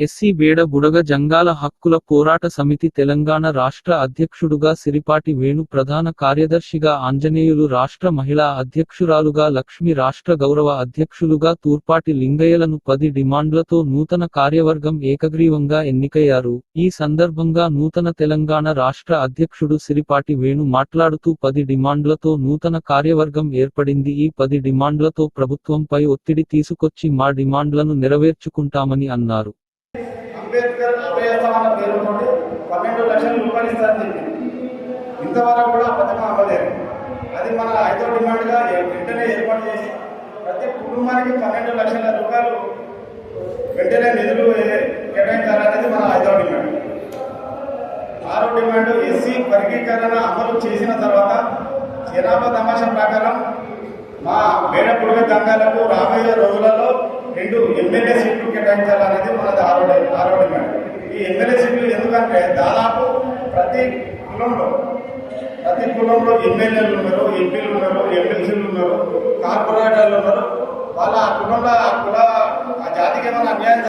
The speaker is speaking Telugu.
ఎస్సీ బేడ బుడగ జంగాల హక్కుల పోరాట సమితి తెలంగాణ రాష్ట్ర అధ్యక్షుడుగా సిరిపాటి వేణు ప్రధాన కార్యదర్శిగా ఆంజనేయులు రాష్ట్ర మహిళా అధ్యక్షురాలుగా లక్ష్మి రాష్ట్ర గౌరవ అధ్యక్షులుగా తూర్పాటి లింగయ్యలను పది డిమాండ్లతో నూతన కార్యవర్గం ఏకగ్రీవంగా ఎన్నికయ్యారు. ఈ సందర్భంగా నూతన తెలంగాణ రాష్ట్ర అధ్యక్షుడు సిరిపాటి వేణు మాట్లాడుతూ పది డిమాండ్లతో నూతన కార్యవర్గం ఏర్పడింది. ఈ పది డిమాండ్లతో ప్రభుత్వంపై ఒత్తిడి తీసుకొచ్చి మా డిమాండ్లను నెరవేర్చుకుంటామని అన్నారు. అంబేద్కర్ అభయస్థాన పేరుతో పన్నెండు లక్షల రూపాయలు ఇస్తారని చెప్పింది. ఇంతవరకు కూడా పథకం అవ్వలేదు అది మన ఐదో డిమాండ్గా వెంటనే ఏర్పాటు చేసి ప్రతి కుటుంబానికి పన్నెండు లక్షల రూపాయలు వెంటనే నిధులు కేటాయించాలనేది మన ఐదో డిమాండ్. ఆరో డిమాండ్ ఎస్సీ వర్గీకరణ అమలు చేసిన తర్వాత జనాభా తమాషా ప్రకారం మా వేడ పొడిగ దంగాలకు రాబోయే రోజులలో రెండు ఎమ్మెల్యే సీట్లు కేటాయించాలనేది మనది ఆరో ఆరో డిమాండ్ ఈ ఎమ్మెల్యే సీట్లు ఎందుకంటే దాదాపు ప్రతి కులంలో ప్రతి కులంలో ఎమ్మెల్యేలు ఉన్నారు ఎంపీలు ఉన్నారు ఎమ్మెల్సీలు ఉన్నారు కార్పొరేటర్లు ఉన్నారు. వాళ్ళ ఆ కులంలో ఆ కుల ఆ జాతికి ఏమైనా అన్యాయం